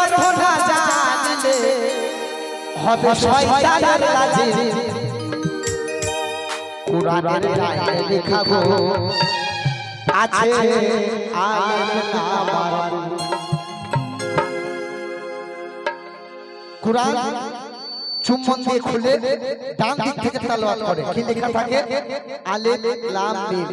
অর্থ না জানলে হবে শয়তানের কাজে কোরআনের গায়ে লেখা চুম্বন দিয়ে খুলে ডান দিক থেকে তালাওয়াত করে। কি লেখা থাকে? আলিফ লাম মিম।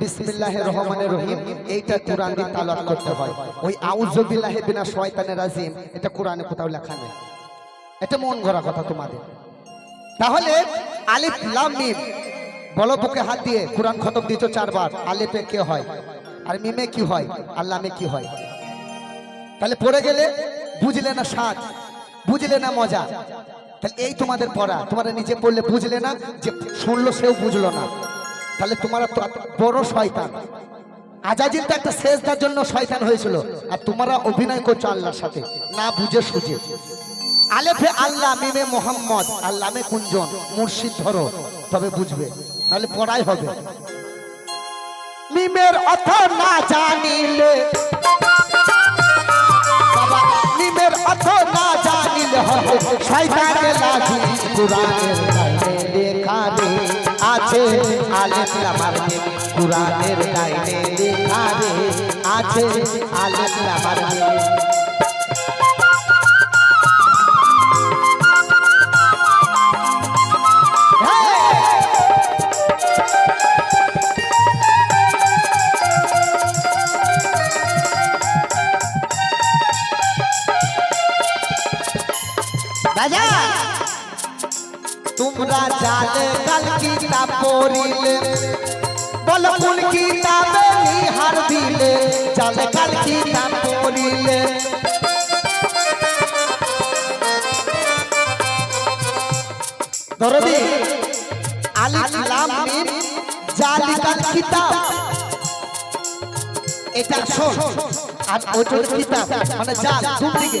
বিসমিল্লাহির রহমানির রহিম। এইটা কোরআন দিয়ে তালাওয়াত করতে হয়। ওই আউযু বিল্লাহি বিনা শয়তানির রাজিম। এটা কোরআনে কোথাও লেখা নেই। এটা মন গড়া কথা তোমাদের। তাহলে আলিফ লাম মিম। বলো বুকে হাত দিয়ে। কোরআন খতম দিত চারবার। আলিফে কে হয়? আর মিমে কি হয়? আর লামে কি হয়? তাহলে পড়ে গেলে বুঝলে না স্বাদ বুঝলে না মজা। তাহলে এই তোমাদের পড়া, তোমরা নিজে পড়লে বুঝলে না যে শুনলো সেও বুঝলো না। তাহলে তোমরা বড় শয়তান। আজাজিল তো একটা শেষদার জন্য শয়তান হয়েছিল। আর তোমরা অভিনয় করছ আল্লাহর সাথে, না বুঝে সুঝে। আলেফে আল্লাহ, মিমে মোহাম্মদ আল্লামে কুঞ্জন, মুর্শিদ ধরো, তবে বুঝবে, নাহলে পড়াই হবে। মিমের অর্থ না জানিলে শয়তানের লাঠি কোরআনের গাইনে লেখা রে আছে আলেম নেম কোরআনের গাইনে লেখা রে আছে আলেম আমার জানে কাল কিতাব পড়িলে। এটা আর ওটার কিতাব মানে জাল দুদিকে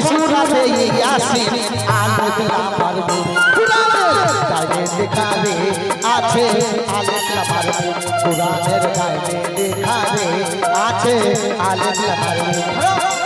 সূরাতে আলোচনা পারবে। কুরআনের গায়ে রে আছে। আলোচনা পারবে। কুরআনের গায়ে লেখা আছে। পারবে।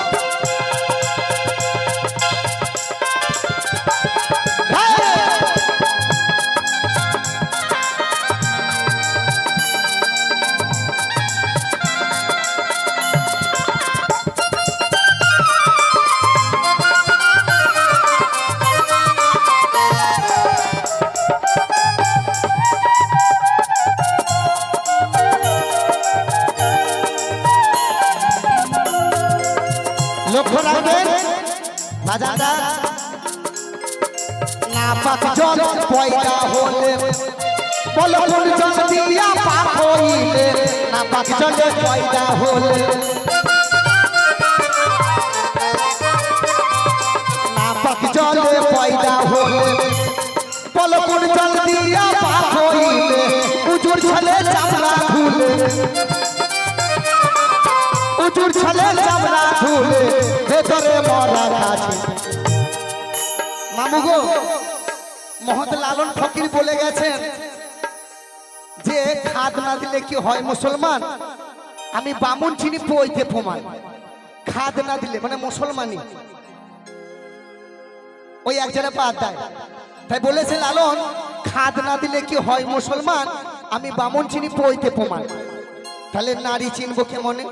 পয়দা হলে বল কোন জল দিয়া পাক হইলে? না পাক জলে পয়দা হলে। না পাক জলে পয়দা হলে। বল কোন জল দিয়া পাক হইলে? উজুর ছলে চামড়া খুলে। উজুর ছলে চামড়া খুলে। ভেতরে মরা আছে মামু মহৎ লালন ফকির বলে গেছেন যে খাদ না দিলে কি হয় মুসলমান? আমি বামুন চিনি পইতে প্রমাণ। খাদ না দিলে মানে মুসলমানই। ওই এক জায়গায় বাদ দেয়। তাই বলেছে, লালন, খাদ না দিলে কি হয় মুসলমান? আমি বামুন চিনি পইতে প্রমাণ। তাহলে নারী চিনবো কেমনে?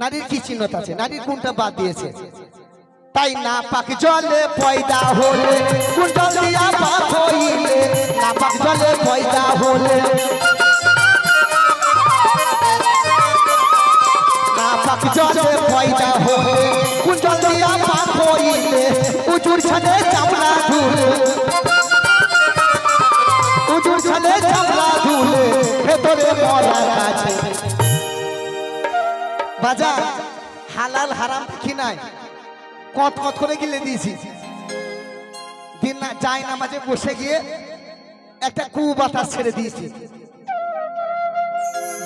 নারীর কি চিহ্নত আছে? নারীর কোনটা বাদ দিয়েছে? তাই না পাক জলে পয়দা হলে কোন জল দিয়া পাক হইলে, না পাক জলে পয়দা হলে। না পাক জলে পয়দা হলে কোন জল দিয়া পাক হইলে, উজুর ছাদে চামড়া ধুলে। উজুর ছাদে চামড়া ধুলে, ভেতরে মরা বাজার হালাল হারাম কি নাই? কত কত করে গিলে দিয়েছি। দিন না যাই নামাজে বসে গিয়ে একটা কু বাতাস ছেড়ে দিয়েছি।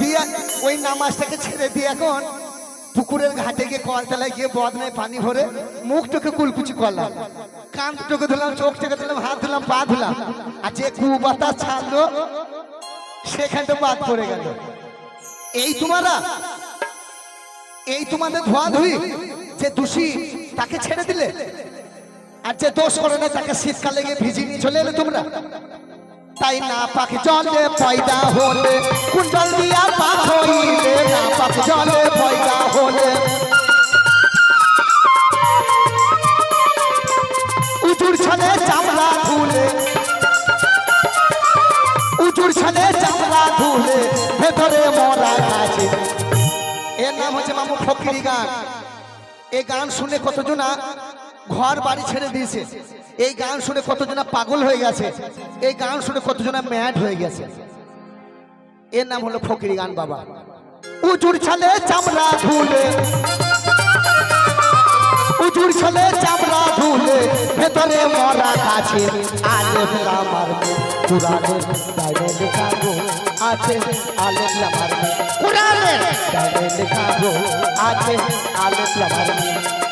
দিয়ে ওই নামাজটাকে ছেড়ে দিয়ে এখন পুকুরের ঘাটে গিয়ে কলতলায় গিয়ে বদনায় পানি ভরে মুখটাকে কুলকুচি করলাম। কান কানটাকে ধুলাম চোখ চোখটাকে ধুলাম হাত ধুলাম পা ধুলাম আর যে কু বাতাস ছাড়লো, সেখানটা বাদ পড়ে গেল। এই তোমারা এই তোমাদের ধোয়া ধুই যে দোষী তাকে ছেড়ে দিলে? আর যে দোষ করে না, তাকে শীতকালে গিয়ে ভিজি নিয়ে চলে এলে তোমরা? তাই না পাক জলে পয়দা হলে কুণ্ডল দিয়া পাক হইলে না জলে পয়দা হলে। উজুর ছলে চামড়া ধুলে, উজুর ছলে চামড়া ধুলে, ভেতরে মরা আছে। এর নাম হচ্ছে মামু ফকরি গান। এই গান শুনে কতজনা ঘর বাড়ি ছেড়ে দিয়েছে। এই গান শুনে কতজনা পাগল হয়ে গেছে। এই গান শুনে কতজনা ম্যাড হয়ে গেছে। এর নাম হলো ফকির গান বাবা। উজুর ছালে চামড়া ধুলে উজুর ছলে চামড়া ধুলে ভেতরে মরা আছে আলেম লামার পুরাণে বাইরে লেখা গো আছে আলেম লামার পুরাণে বাইরে লেখা গো আছে আলেম লামার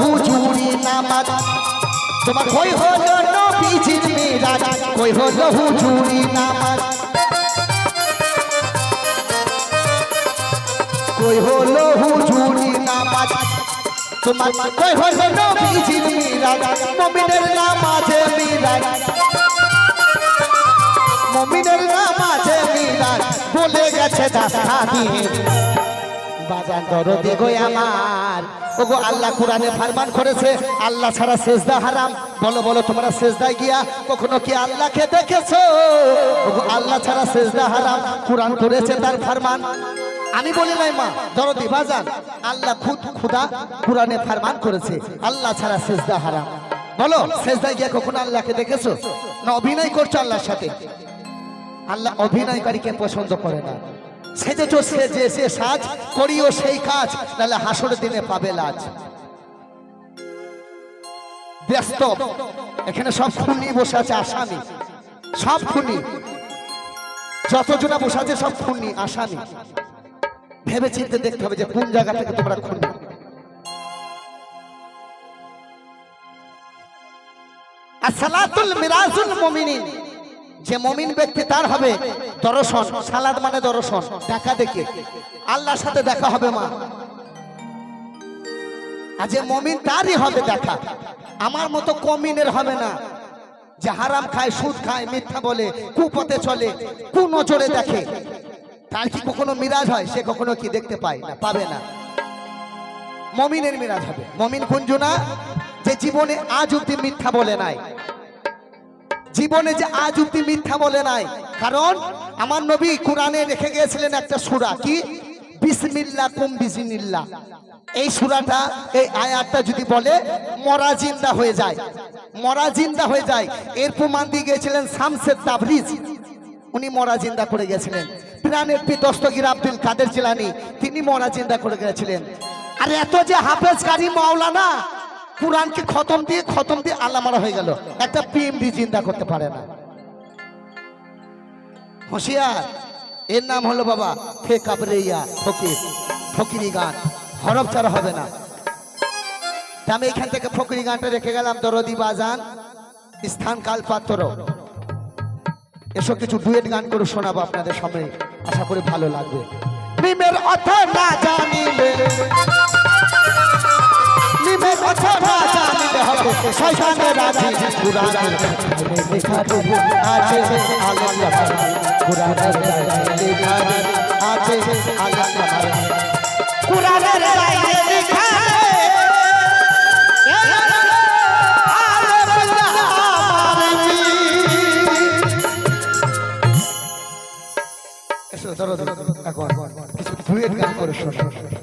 হুজুরি নামাজ। তোমার কই হলো নবীজির মিরাজ কই হলো হুজুরি নামাজ? কই হলো হুজুরি নামাজ? তোমার কই হলো নবীজির মিরাজ মুমিনের নামাজে মিরাজ মুমিনের নামাজে মিরাজ বলে গেছে দাস্তা দিয়ে বাজান দরদে গো আমার। ওগো আল্লাহ কোরআনে ফরমান করেছে, আল্লাহ ছাড়া সেজদা হারাম। বলো বলো, তোমরা সেজদায় গিয়া কখনো কি আল্লাহকে দেখেছ? ওগো আল্লাহ ছাড়া সেজদা হারাম, কোরআন করেছে তার ফরমান। আমি বলি নাই মা, দরদি বাজান, আল্লাহ খুদ খুদা কোরআনে ফারমান করেছে, আল্লাহ ছাড়া সেজদা হারাম। বলো, সেজদায় গিয়া কখনো আল্লাহকে দেখেছ? না, অভিনয় করছ আল্লাহর সাথে? আল্লাহ অভিনয়কারীকে পছন্দ করে না। সেজেছ সে যে সে সাজ, করিও সেই কাজ, নাহলে হাসর দিনে পাবে লাজ। ব্যস্ত, এখানে সব খুনি বসে আছে, আসামি। সব খুনি। যতজনা বসে আছে, সব খুনি, আসামি। ভেবে চিন্তে দেখতে হবে যে কোন জায়গা থেকে তোমরা খুনি। আর সালাতুল মিরাজুল মুমিনিন। যে মমিন ব্যক্তি তার হবে দর্শন, সালাদ মানে দর্শন, দেখা দেখে। আল্লাহর সাথে দেখা হবে মা। আর যে মমিন তারই হবে দেখা। আমার মতো কমিনের হবে না। যে হারাম খায়, সুদ খায়, মিথ্যা বলে, কুপথে চলে কু নজরে দেখে। তার কি কখনো মিরাজ হয়? সে কখনো কি দেখতে পায় না, পাবে না। মমিনের মিরাজ হবে। মমিন কুঞ্জনা যে জীবনে আজ অব্দি মিথ্যা বলে নাই। জীবনে যে আজ অব্দি মিথ্যা বলে নাই। কারণ আমার নবী কোরআনে রেখে গিয়েছিলেন একটা সুরা। কি? বিসমিল্লা কুম বিসমিল্লা এই সুরাটা, এই আয়াতটা যদি বলে, মরা জিন্দা হয়ে যায়। মরা জিন্দা হয়ে যায়। এর প্রমাণ দিয়ে গিয়েছিলেন শামসেদ তাবরিজ। উনি মরা জিন্দা করে গেছিলেন। প্রাণের পি দস্তগির আব্দুল কাদের জিলানি, তিনি মরা জিন্দা করে গেছিলেন। আর এত যে হাফেজ কারি মাওলানা কোরআনকে খতম দিয়ে খতম দিয়ে আল্লাহ মারা হয়ে গেল। একটা পিএমডি জিন্দা করতে পারে না। হুঁশিয়ার। এর নাম হলো বাবা ফে কাবরেইয়া ফকির। ফকিরি গান। হরফ ছাড়া হবে না। আমি এখান থেকে ফকিরি গানটা রেখে গেলাম। দরদি বাজান, স্থান কাল পাত্র এসব কিছু ডুয়েট গান করে শোনাবো আপনাদের সামনে। আশা করি ভালো লাগবে। প্রেমের অর্থ না জানিলে। শয়তানের আছে কুরআন লেখা আছে আল্লাহ কুরআনের লেখা আছে আল্লাহ কুরআনের লেখা এখন দুয়ের গান করে শোনা।